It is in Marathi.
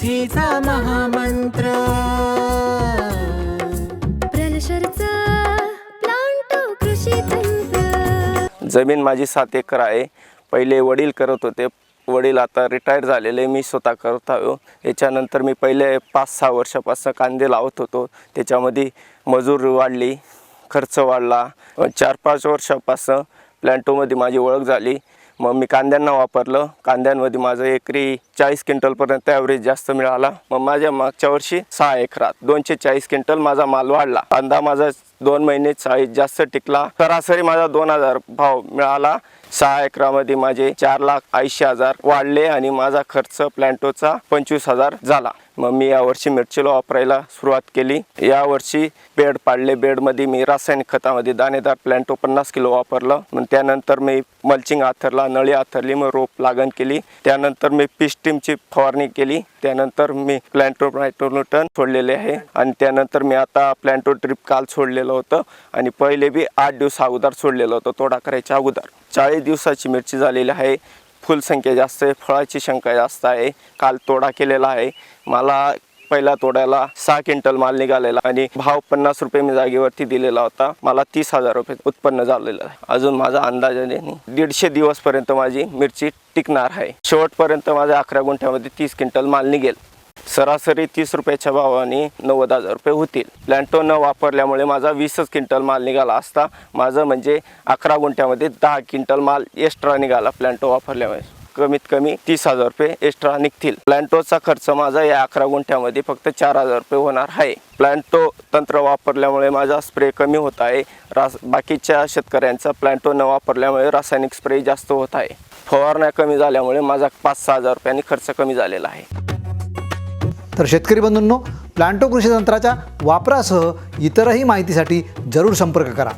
शेतीचा महामंत्र. प्रलशरचा प्लांटो कृषी तंत्र. जमीन माझी सात एकर आहे. पहिले वडील करत होते. वडील आता रिटायर झालेले. मी स्वतः करत आहो. याच्यानंतर मी पहिले पाच सहा वर्षापासून कांदे लावत होतो. त्याच्यामध्ये मजूर वाढली खर्च वाढला. चार पाच वर्षापासून प्लॅन्टोमध्ये माझी ओळख झाली. मग मी कांद्यांना वापरलं. कांद्यांमध्ये माझं एकरी चाळीस क्विंटलपर्यंत ॲव्हरेज जास्त मिळाला. मग माझ्या मागच्या वर्षी सहा एकरात दोनशे चाळीस क्विंटल माझा माल वाढला. कांदा माझा दोन महिने चाळीस जास्त टिकला. सरासरी माझा दोन हजार भाव मिळाला. सहा एकरामध्ये माझे चार लाख ऐंशी हजार वाढले आणि माझा खर्च प्लॅन्टोचा पंचवीस हजार झाला. मग मी यावर्षी मिरचीला वापरायला सुरुवात केली. यावर्षी बेड पाडले. बेडमध्ये मी रासायनिक खतामध्ये दाणेदार प्लॅन्टो पन्नास किलो वापरलं. मग त्यानंतर मी मल्चिंग आथरला नळी आथरली मग रोप लागण केली. त्यानंतर मी पिस्टीमची फवारणी केली. त्यानंतर मी प्लॅन्टो नायट्रोटन सोडलेले आहे. आणि त्यानंतर मी आता प्लॅन्टो ट्रिप काल सोडलेलं होतं. आणि पहिले बी आठ दिवस अगोदर सोडलेलं होतं तोडा करायच्या अगोदर. चाळीस दिवसाची मिरची झालेली आहे. फुलसंख्या जास्त आहे फळाची संख्या जास्त आहे. काल तोडा केलेला आहे. मला पहिला तोड्याला सहा क्विंटल माल निघालेला आणि भाव पन्नास रुपये मी जागेवरती दिलेला होता. मला तीस हजार रुपये उत्पन्न झालेलं आहे. अजून माझा अंदाजाने दीडशे दिवसपर्यंत माझी मिरची टिकणार आहे. शेवटपर्यंत माझ्या अकरा गुंठ्यामध्ये तीस क्विंटल माल निघेल. सरासरी तीस रुपयाच्या भावाने नव्वद हजार रुपये होतील. प्लॅन्टो न वापरल्यामुळे माझा वीसच क्विंटल माल निघाला असता माझं म्हणजे अकरा गुंठ्यामध्ये दहा क्विंटल माल एक्स्ट्रा निघाला प्लॅन्टो वापरल्यामुळे. कमीत कमी तीस हजार रुपये एक्स्ट्रा निघतील. प्लॅन्टोचा खर्च माझा या अकरा गुंठ्यामध्ये फक्त चार हजार रुपये होणार आहे. प्लॅन्टो तंत्र वापरल्यामुळे माझा स्प्रे कमी होत आहे. रास बाकीच्या शेतकऱ्यांचा प्लॅन्टो न वापरल्यामुळे रासायनिक स्प्रे जास्त होत आहे. फवारण्या कमी झाल्यामुळे माझा पाच सहा हजार रुपयांनी खर्च कमी झालेला आहे. तर शेतकरी बंधूंनो प्लांटो कृषी तंत्राच्या वापरासह इतरही माहितीसाठी जरूर संपर्क करा.